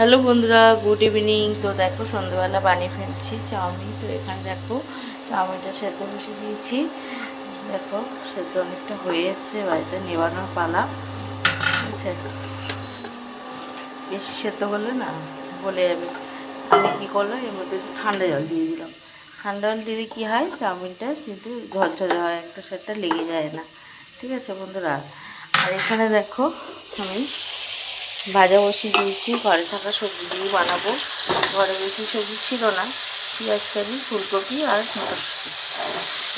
Hello বন্ধুরা, good evening. তো দেখো, সন্ধ্যাবেলা বানিয়ে ফেলছি চাউমিন। তো এখানে দেখো, চাউমিনটা সেদ্ধ বসে দিয়েছি। দেখো, সেদ্ধ অনেকটা হয়ে এসছে, বাড়িতে নেবানোর পালা। ঠিক আছে বেশি সেদ্ধ করলে না বলে যাবে। আমি কী করলাম এর মধ্যে ঠান্ডা জল দিয়ে দিলাম ঠান্ডা জল দিলে কী হয়? চাউমিনটা কিন্তু ঝরঝরে হয়, একটা সাথে লেগে যায় না। ঠিক আছে বন্ধুরা? আর এখানে দেখো, আমি ভাজা বসিয়ে দিয়েছি, ঘরে থাকা সবজি দিয়ে বানাবো। ঘরে বেশি সবজি ছিল না, পেঁয়াজ, কারি, ফুলকপি আর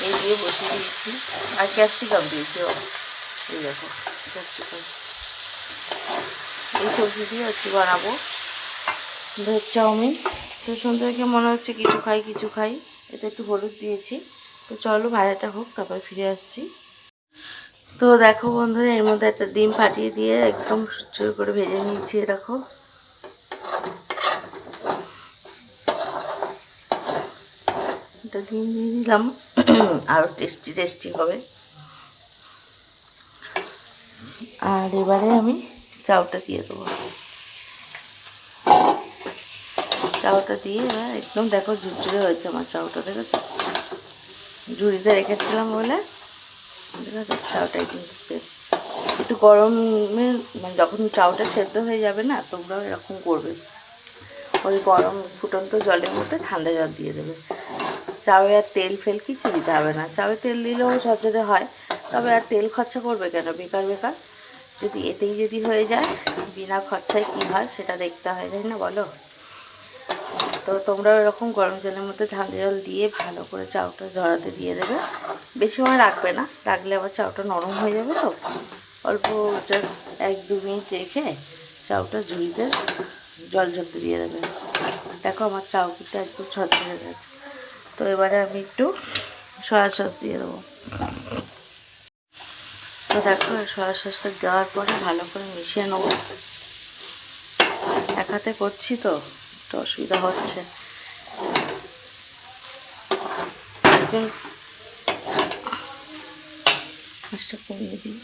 এই দিয়ে বসিয়ে দিয়েছি। আর ক্যাপসিকাম দিয়েছি, ও, এই দেখো, ক্যাপসিকাম। এই সবজি দিয়ে আজকে বানাবো। Veg chowmein. তো দেখে মনে হচ্ছে কিছু খাই কিছু খাই। এতে একটু হলুদ দিয়েছি। তো চলো ভাজাটা হোক, তারপর ফিরে আসছি। তো দেখো বন্ধুরা, এর মধ্যে একটা ডিম ফাটিয়ে দিয়ে একদম চুরি করে ভেজে নিয়েছি দেখো। ডিম দিয়ে দিলাম আরও টেস্টি টেস্টি হবে। আর এবারে আমি চাউটা দিয়ে দেবো। চাউটা দিয়ে এবার একদম দেখো ঝুরঝুরে হয়েছে আমার চাউটা দেখেছ? ঝুড়িতে রেখেছিলাম বলে চাউটাই কিন্তু একটু গরমে মানে যখন চাউটা সেদ্ধ হয়ে যাবে না, তোমরাও এরকম করবে। ওই গরম ফুটন্ত জলের মধ্যে ঠান্ডা জল দিয়ে দেবে। চাউয়ে আর তেল ফেল কিছু দিতে হবে না। চাউয়ে তেল দিলেও ঝরঝরে হয়, তবে আর তেল খরচা করবে কেন? বেকার বেকার। যদি এতেই যদি হয়ে যায়, বিনা খরচায় কী হয় সেটা দেখতে হয়, তাই না বলো? তো তোমরা এরকম গরম জলের মধ্যে ঠান্ডা জল দিয়ে ভালো করে চাউটা ঝরাতে দিয়ে দেবে। বেশি সময় রাখবে না, রাখলে আবার চাউটা নরম হয়ে যাবে তো। অল্প জাস্ট এক দু মিনিট রেখে চাউটা ঝুড়িতে জল ঝরতে দিয়ে দেবে। দেখো আমার চাউকিটা একটু হয়ে গেছে। তো এবারে আমি একটু সয়া সস দিয়ে দেবো। তো দেখো, সয়া সসটা দেওয়ার পরে ভালো করে মিশিয়ে নেব। এক হাতে করছি তো। একটু অসুবিধা হচ্ছে। একজন করিয়ে কমিয়ে দিই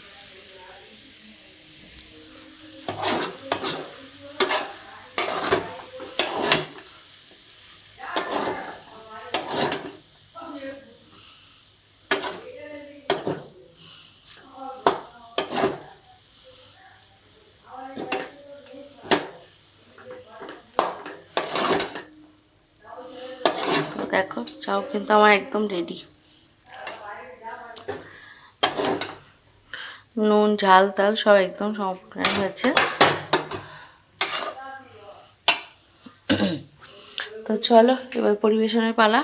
তো দেখো, চাও কিন্তু আমার একদম রেডি নুন, ঝাল, তাল সব একদম সম্পূর্ণ হয়েছে। তো চলো, এবার পরিবেশনের পালা।